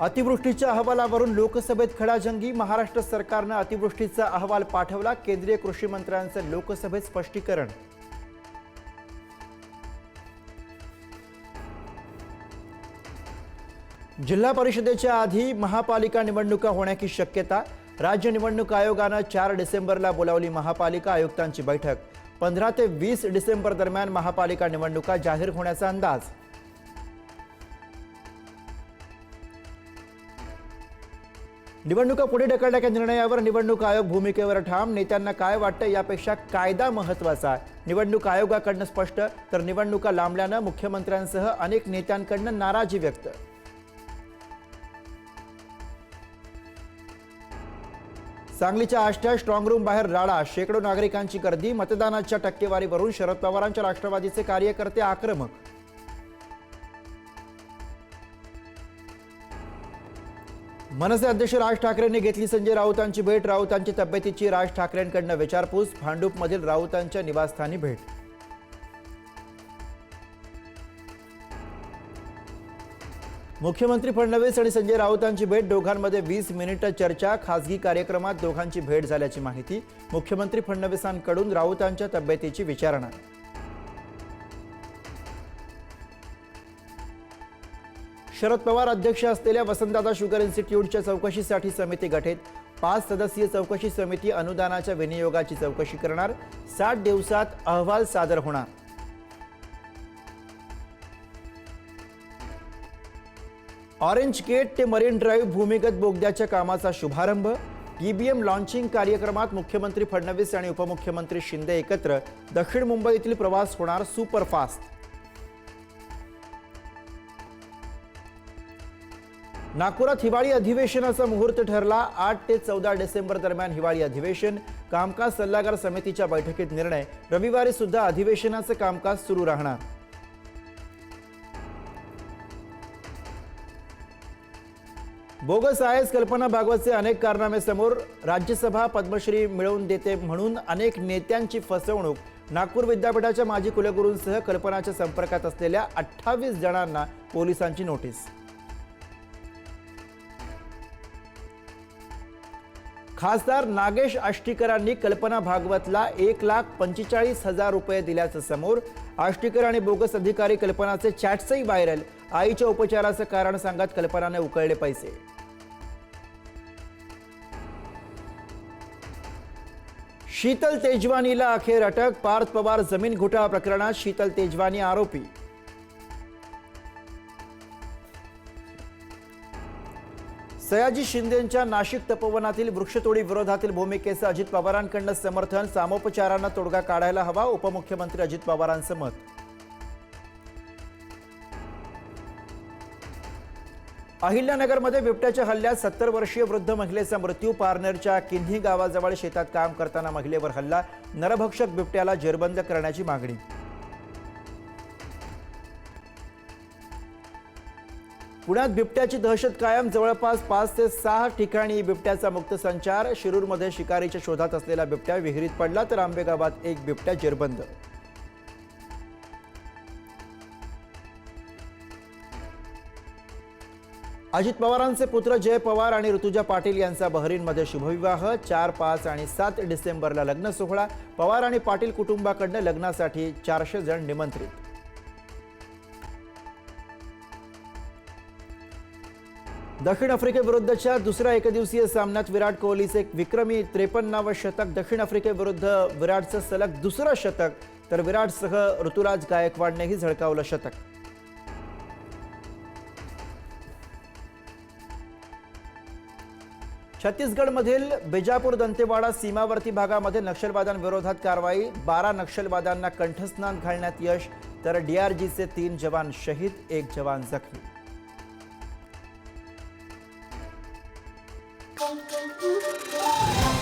अतिवृष्टीच्या अहवालावरून लोकसभेत खडाजंगी. महाराष्ट्र सरकारनं अतिवृष्टीचा अहवाल पाठवला. केंद्रीय कृषी मंत्र्यांचं लोकसभेत स्पष्टीकरण. जिल्हा परिषदेच्या आधी महापालिका निवडणुका होण्याची शक्यता. राज्य निवडणूक आयोगानं चार डिसेंबरला बोलावली महापालिका आयुक्तांची बैठक. पंधरा ते वीस डिसेंबर दरम्यान महापालिका निवडणुका जाहीर होण्याचा अंदाज. निवडणुका पुढे ढकलण्याच्या निर्णयावर निवडणूक आयोग भूमिकेवर ठाम. नेत्यांना काय वाटतं यापेक्षा कायदा महत्त्वाचा आहे. निवडणूक आयोगाकडनं स्पष्ट तर निवडणुका लांबल्यानं मुख्यमंत्र्यांसह अनेक नेत्यांकडनं नाराजी व्यक्त. सांगलीच्या आष्ट्या स्ट्रॉंग रूम बाहेर राडा शेकडो नागरिकांची गर्दी मतदानाच्या टक्केवारीवरून शरद पवारांच्या राष्ट्रवादीचे कार्यकर्ते आक्रमक मनसे अध्यक्ष राज ठाकरेंनी घेतली संजय राऊतांची भेट. राऊतांची तब्येतीची राज ठाकरेंकडनं विचारपूस. भांडूपमधील राऊतांच्या निवासस्थानी भेट. मुख्यमंत्री फडणवीस आणि संजय राऊतांची भेट दोघांमध्ये वीस मिनिटं चर्चा खासगी कार्यक्रमात दोघांची भेट झाल्याची माहिती मुख्यमंत्री फडणवीसांकडून राऊतांच्या तब्येतीची विचारणा. शरद पवार अध्यक्ष असलेल्या वसंतदादा शुगर इन्स्टिट्यूटच्या चौकशीसाठी समिती गठीत. पाच सदस्यीय चौकशी समिती अनुदानाच्या विनियोगाची चौकशी करणार. साठ दिवसात अहवाल सादर होणार. ऑरेंज गेट ते मरीन ड्राईव्ह भूमिगत बोगद्याच्या कामाचा शुभारंभ. ईबीएम लॉन्चिंग कार्यक्रमात मुख्यमंत्री फडणवीस आणि उपमुख्यमंत्री शिंदे एकत्र. दक्षिण मुंबईतील प्रवास होणार सुपरफास्ट. नागपुरात हिवाळी अधिवेशनाचा मुहूर्त ठरला. आठ ते चौदा डिसेंबर दरम्यान हिवाळी अधिवेशन कामकाज सल्लागार समितीच्या बैठकीत निर्णय. रविवारी सुद्धा अधिवेशनाचं कामकाज सुरू राहणार. बोगस आयस कल्पना भागवतचे अनेक कारनामे समोर. राज्यसभा पद्मश्री मिळवून देते म्हणून अनेक नेत्यांची फसवणूक. नागपूर विद्यापीठाच्या माजी कुलगुरूंसह कल्पनाच्या संपर्कात असलेल्या अठ्ठावीस जणांना पोलिसांची नोटीस. खासदार नागेश आष्टीकरांनी कल्पना भागवतला एक लाख पंचेचाळीस हजार रुपये दिल्याचं समोर आष्टीकर आणि बोगस अधिकारी कल्पनाचे चॅट्सही व्हायरल. आईच्या उपचाराचं कारण सांगत कल्पनाने उकळले पैसे. शीतल तेजवानीला अखेर अटक पार्थ पवार जमीन घोटाळा प्रकरणात शीतल तेजवानी आरोपी. सयाजी शिंदेंच्या नाशिक तपोवनातील वृक्षतोडी विरोधातील भूमिकेचं अजित पवारांकडनं समर्थन सामोपचारांना तोडगा काढायला हवा उपमुख्यमंत्री अजित पवारांचं मत. अहिल्यानगरमध्ये बिबट्याच्या हल्ल्यात सत्तर वर्षीय वृद्ध महिलेचा मृत्यू पारनेरच्या किन्ही गावाजवळ शेतात काम करताना महिलेवर हल्ला नरभक्षक बिबट्याला जेरबंद करण्याची मागणी. पुण्यात बिबट्याची दहशत कायम. जवळपास पाच ते सहा ठिकाणी बिबट्याचा मुक्त संचार. शिरूरमध्ये शिकारीच्या शोधात असलेला बिबट्या विहिरीत पडला तर आंबेगावात एक बिबट्या जेरबंद. अजित पवारांचे पुत्र जय पवार आणि ऋतुजा पाटील यांचा बहरीनमध्ये शुभविवाह. चार पाच आणि सात डिसेंबरला लग्न सोहळा. पवार आणि पाटील कुटुंबाकडनं लग्नासाठी चारशे जण निमंत्रित. दक्षिण आफ्रिकेविरुद्धच्या दुसऱ्या एकदिवसीय सामन्यात विराट कोहलीचे एक विक्रमी त्रेपन्नावं शतक दक्षिण आफ्रिकेविरुद्ध विराटचं सलग दुसरं शतक तर विराटसह ऋतुराज गायकवाडनेही झळकावलं शतक. छत्तीसगडमधील बिजापूर दंतेवाडा सीमावर्ती भागामध्ये नक्षलवाद्यांविरोधात कारवाई बारा नक्षलवाद्यांना कंठस्नान घालण्यात यश तर डीआरजीचे तीन जवान शहीद एक जवान जखमी. Bom, bom, bom, bom.